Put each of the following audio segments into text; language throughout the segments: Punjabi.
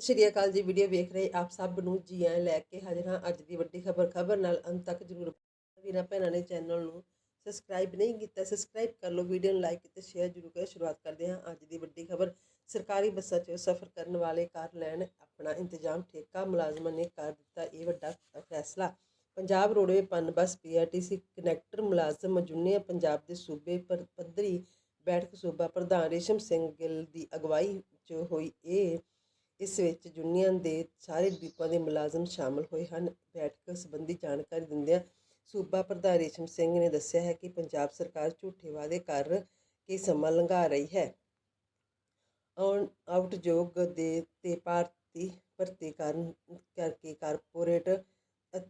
ਸਤਿ ਸ਼੍ਰੀ ਅਕਾਲ ਜੀ, ਵੀਡੀਓ ਵੇਖ ਰਹੇ ਆਪ ਸਭ ਨੂੰ ਜੀ ਆਇਆਂ ਲੈ ਕੇ ਹਾਜ਼ਰ ਹਾਂ। ਅੱਜ ਦੀ ਵੱਡੀ ਖਬਰ ਖਬਰ ਨਾਲ ਅੰਤ ਤੱਕ ਜਰੂਰ ਵੀਰਾਂ ਭੈਣਾਂ ਨੇ ਚੈਨਲ ਨੂੰ ਸਬਸਕ੍ਰਾਈਬ ਨਹੀਂ ਕੀਤਾ, ਸਬਸਕ੍ਰਾਈਬ ਕਰ ਲਓ, ਵੀਡੀਓ ਨੂੰ ਲਾਈਕ ਤੇ ਸ਼ੇਅਰ ਜਰੂਰ ਕਰੋ। ਸ਼ੁਰੂਆਤ ਕਰਦੇ ਹਾਂ ਅੱਜ ਦੀ ਵੱਡੀ ਖਬਰ। ਸਰਕਾਰੀ ਬੱਸਾਂ 'ਚ ਸਫ਼ਰ ਕਰਨ ਵਾਲੇ ਕਾਰ ਲੈਣ ਆਪਣਾ ਇੰਤਜ਼ਾਮ, ਠੇਕਾ ਮੁਲਾਜ਼ਮਾਂ ਨੇ ਕਰ ਦਿੱਤਾ ਇਹ ਵੱਡਾ ਫੈਸਲਾ। Punjab roadway Punbus PRTC connector ਮੁਲਾਜ਼ਮ ਜੁਨੀਅਰ ਪੰਜਾਬ ਦੇ ਸੂਬੇ ਪਰ ਪੱਧਰੀ ਬੈਠਕ ਸੂਬਾ ਪ੍ਰਧਾਨ ਰੇਸ਼ਮ ਸਿੰਘ ਗਿੱਲ ਦੀ ਅਗਵਾਈ 'ਚ ਹੋਈ ਇਹ ਇਸ ਵਿੱਚ ਯੂਨੀਅਨ ਦੇ ਸਾਰੇ ਡਿਪੂਆਂ ਦੇ ਮੁਲਾਜ਼ਮ ਸ਼ਾਮਲ ਹੋਏ ਹਨ। ਬੈਠਕ ਸੰਬੰਧੀ ਜਾਣਕਾਰੀ ਦਿੰਦਿਆਂ ਸੂਬਾ ਪ੍ਰਧਾਨ ਰੇਸ਼ਮ ਸਿੰਘ ਨੇ ਦੱਸਿਆ ਹੈ ਕਿ ਪੰਜਾਬ ਸਰਕਾਰ ਝੂਠੇ ਵਾਅਦੇ ਕਰ ਕੇ ਸਮਾਂ ਲੰਘਾ ਰਹੀ ਹੈ। ਆਉਣ ਆਊਟਯੋਗ ਦੇ ਤੇ ਭਾਰਤੀ ਭਰਤੀ ਕਰਨ ਕਰਕੇ ਕਾਰਪੋਰੇਟ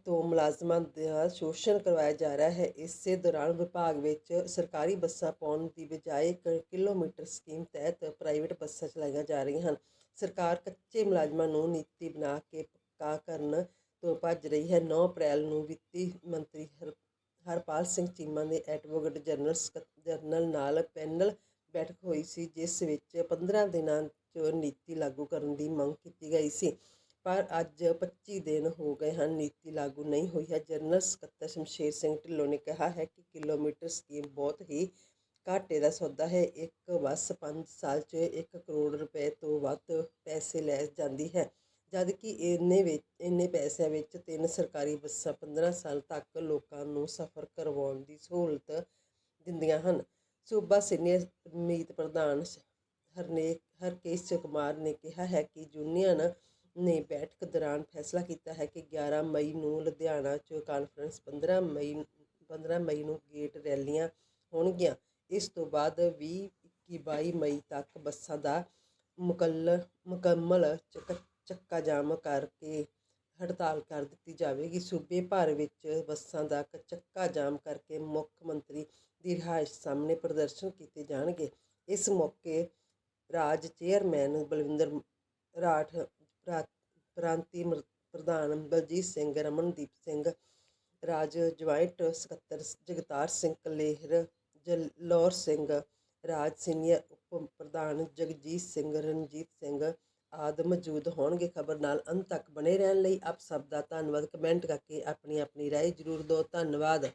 ਤੋਂ ਮੁਲਾਜ਼ਮਾਂ ਦਾ ਸ਼ੋਸ਼ਣ ਕਰਵਾਇਆ ਜਾ ਰਿਹਾ ਹੈ। ਇਸੇ ਦੌਰਾਨ ਵਿਭਾਗ ਵਿੱਚ ਸਰਕਾਰੀ ਬੱਸਾਂ ਪਾਉਣ ਦੀ ਬਜਾਏ ਕ- ਕਿਲੋਮੀਟਰ ਸਕੀਮ ਤਹਿਤ ਪ੍ਰਾਈਵੇਟ ਬੱਸਾਂ ਚਲਾਈਆਂ ਜਾ ਰਹੀਆਂ ਹਨ। ਸਰਕਾਰ ਕੱਚੇ ਮੁਲਾਜ਼ਮਾਂ ਨੂੰ ਨੀਤੀ ਬਣਾ ਕੇ ਪੱਕਾ ਕਰਨ ਤੋਂ ਭੱਜ ਰਹੀ ਹੈ। 9 ਅਪ੍ਰੈਲ ਨੂੰ ਵਿੱਤੀ ਮੰਤਰੀ ਹਰ, ਹਰਪਾਲ ਸਿੰਘ ਚੀਮਾ ਦੇ ਐਡਵੋਕੇਟ ਜਨਰਲ ਸਕੱਤ- ਜਨਰਲ ਨਾਲ ਪੈਨਲ ਬੈਠਕ ਹੋਈ ਸੀ, ਜਿਸ ਵਿੱਚ 15 ਦਿਨਾਂ 'ਚ ਨੀਤੀ ਲਾਗੂ ਕਰਨ ਦੀ ਮੰਗ ਕੀਤੀ ਗਈ ਸੀ। ਪਰ ਅੱਜ 25 ਦਿਨ ਹੋ ਗਏ ਹਨ, ਨੀਤੀ ਲਾਗੂ ਨਹੀਂ ਹੋਈ ਹੈ। ਜਨਰਲ ਸਕੱਤਰ ਸ਼ਮਸ਼ੇਰ ਸਿੰਘ ਢਿੱਲੋਂ ਨੇ ਕਿਹਾ ਹੈ ਕਿ ਕਿਲੋਮੀਟਰ ਸਕੀਮ ਬਹੁਤ ਹੀ ਘਾਟੇ ਦਾ ਸੌਦਾ ਹੈ। ਇੱਕ ਬੱਸ 5 ਸਾਲ 'ਚ 1 ਕਰੋੜ ਰੁਪਏ ਤੋਂ ਵੱਧ ਪੈਸੇ ਲੈ ਜਾਂਦੀ ਹੈ। ਜਦ ਕਿ ਇੰਨੇ ਵਿੱਚ ਇੰਨੇ ਪੈਸਿਆਂ ਵਿੱਚ ਤਿੰਨ ਸਰਕਾਰੀ ਬੱਸਾਂ 15 ਸਾਲ ਤੱਕ ਲੋਕਾਂ ਨੂੰ ਸਫ਼ਰ ਕਰਵਾਉਣ ਦੀ ਸਹੂਲਤ ਦਿੰਦੀਆਂ ਹਨ। ਸੂਬਾ ਸੀਨੀਅਰ ਮੀਤ ਪ੍ਰਧਾਨ ਹਰਨੇ ਹਰਕੇਸ਼ ਕੁਮਾਰ ਨੇ ਕਿਹਾ ਹੈ ਕਿ ਯੂਨੀਅਨ ਨੇ ਬੈਠਕ ਦੌਰਾਨ ਫੈਸਲਾ ਕੀਤਾ ਹੈ ਕਿ 11 ਮਈ ਨੂੰ ਲੁਧਿਆਣਾ 'ਚ ਕਾਨਫਰੰਸ 15 ਮਈ 15 ਮਈ ਨੂੰ ਗੇਟ ਰੈਲੀਆਂ ਹੋਣਗੀਆਂ। ਇਸ ਤੋਂ ਬਾਅਦ ਵੀਹ ਇੱਕੀ ਬਾਈ ਮਈ ਤੱਕ ਬੱਸਾਂ ਦਾ ਮੁਕੱਲ, ਮੁਕੰਮਲ ਚੱਕ- ਚੱਕਾ ਜਾਮ ਕਰਕੇ ਹੜਤਾਲ ਕਰ ਦਿੱਤੀ ਜਾਵੇਗੀ। ਸੂਬੇ ਭਰ ਵਿੱਚ ਬੱਸਾਂ ਦਾ ਚੱਕਾ ਜਾਮ ਕਰਕੇ ਮੁੱਖ ਮੰਤਰੀ ਦੀ ਰਿਹਾਇਸ਼ ਸਾਹਮਣੇ ਪ੍ਰਦਰਸ਼ਨ ਕੀਤੇ ਜਾਣਗੇ। ਇਸ ਮੌਕੇ ਰਾਜ ਚੇਅਰਮੈਨ ਬਲਵਿੰਦਰ ਰਾਠ, ਪ੍ਰਾ- ਪ੍ਰਾਂਤੀ ਪ੍ਰਧਾਨ ਬਲਜੀਤ ਸਿੰਘ, ਰਮਨਦੀਪ ਸਿੰਘ, ਰਾਜ ਜੁਆਇੰਟ ਸਕੱਤਰ ਜਗਤਾਰ ਸਿੰਘ, ਕਲੇਹਰ ਜਲੌਰ ਸਿੰਘ, ਰਾਜ ਸੀਨੀਅਰ ਉਪ ਪ੍ਰਧਾਨ ਜਗਜੀਤ ਸਿੰਘ, ਰਣਜੀਤ ਸਿੰਘ ਆਦਿ ਮੌਜੂਦ ਹੋਣਗੇ। ਖਬਰ ਨਾਲ ਅੰਤ ਤੱਕ ਬਣੇ ਰਹਿਣ ਲਈ ਆਪ ਸਭ ਦਾ ਧੰਨਵਾਦ। ਕਮੈਂਟ ਕਰਕੇ ਆਪਣੀ ਆਪਣੀ ਰਾਏ ਜ਼ਰੂਰ ਦਿਓ। ਧੰਨਵਾਦ।